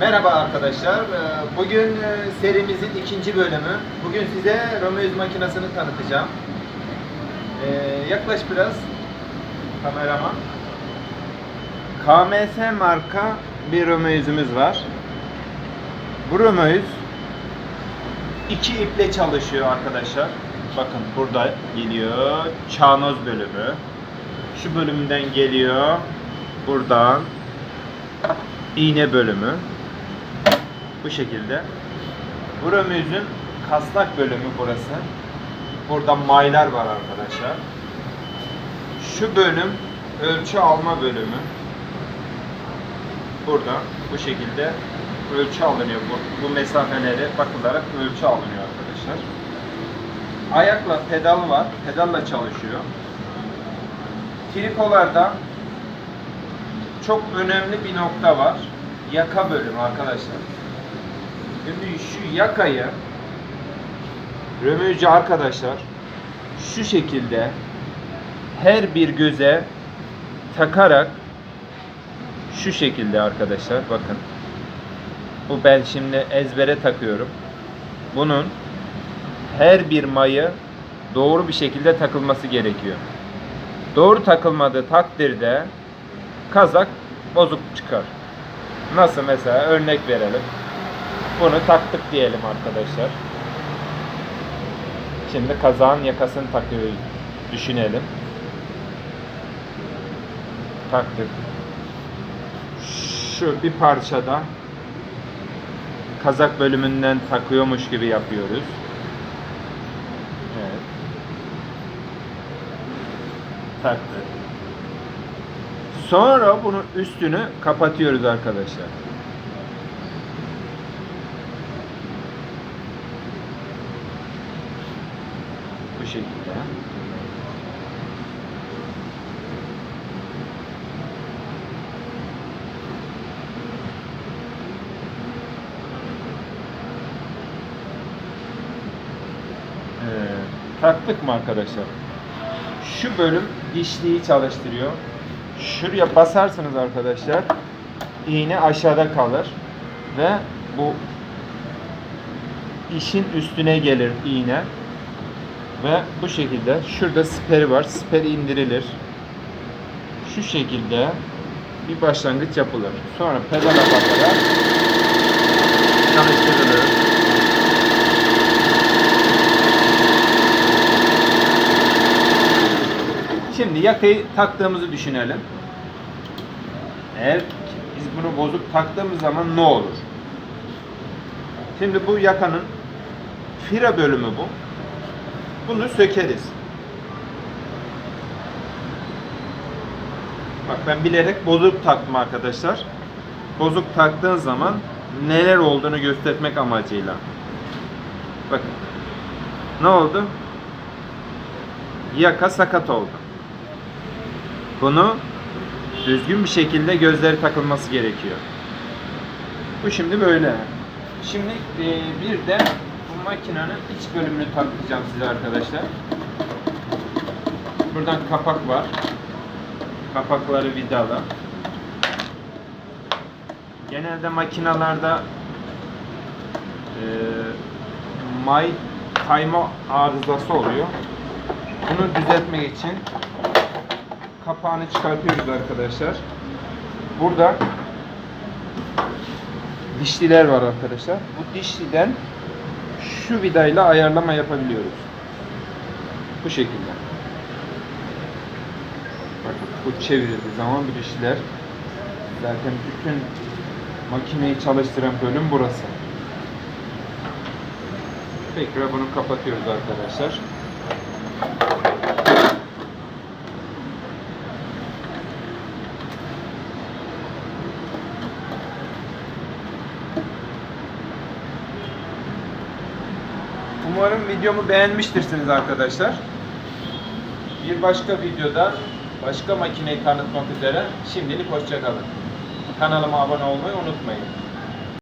Merhaba arkadaşlar. Ee, Bugün e, serimizin ikinci bölümü. Bugün size Romeo's makinesini tanıtacağım. Ee, Yaklaş biraz kameraman. KMS marka bir Romeo's'umuz var. Bu Romeo's iki iple çalışıyor arkadaşlar. Bakın burada geliyor çanoz bölümü. Şu bölümden geliyor. Buradan iğne bölümü. Bu şekilde. Bu römüzün kasnak bölümü burası. Burada maylar var arkadaşlar. Şu bölüm ölçü alma bölümü. Burada bu şekilde ölçü alınıyor. Bu, bu mesafeleri bakılarak ölçü alınıyor arkadaşlar. Ayakla pedal var. Pedalla çalışıyor. Trikolarda çok önemli bir nokta var. Yaka bölümü arkadaşlar. Şimdi şu yakayı römücü arkadaşlar şu şekilde her bir göze takarak şu şekilde arkadaşlar bakın. Bu ben şimdi ezbere takıyorum. Bunun her bir mayı doğru bir şekilde takılması gerekiyor. Doğru takılmadığı takdirde kazak bozuk çıkar. Nasıl mesela örnek verelim. Bunu taktık diyelim arkadaşlar. Şimdi kazağın yakasını takıyoruz. Düşünelim. Taktık. Şu bir parçada kazak bölümünden takıyormuş gibi yapıyoruz. Evet. Taktık. Sonra bunun üstünü kapatıyoruz arkadaşlar. Şekilde. Ee, taktık mı arkadaşlar? Şu bölüm dişliği çalıştırıyor. Şuraya basarsınız arkadaşlar. iğne aşağıda kalır ve bu işin üstüne gelir iğne ve bu şekilde şurada siperi var. Siper indirilir. Şu şekilde bir başlangıç yapılır. Sonra pedala basarak çalıştırılır. Şimdi yakayı taktığımızı düşünelim. Eğer biz bunu bozuk taktığımız zaman ne olur? Şimdi bu yakanın fira bölümü bu. Bunu sökeriz. Bak ben bilerek bozuk taktım arkadaşlar. Bozuk taktığın zaman neler olduğunu göstermek amacıyla. Bakın. Ne oldu? Yaka sakat oldu. Bunu düzgün bir şekilde gözleri takılması gerekiyor. Bu şimdi böyle. Şimdi bir de makinenin iç bölümünü takacağım size arkadaşlar. Buradan kapak var. Kapakları vidalı. Genelde makinalarda e, may kayma arızası oluyor. Bunu düzeltmek için kapağını çıkartıyoruz arkadaşlar. Burada dişliler var arkadaşlar. Bu dişliden şu vidayla ayarlama yapabiliyoruz. Bu şekilde. Bakın bu çevrildiği zaman bu dişliler zaten bütün makineyi çalıştıran bölüm burası. Tekrar bunu kapatıyoruz arkadaşlar. Umarım videomu beğenmiştirsiniz arkadaşlar. Bir başka videoda başka makineyi tanıtmak üzere şimdilik hoşçakalın. Kanalıma abone olmayı unutmayın.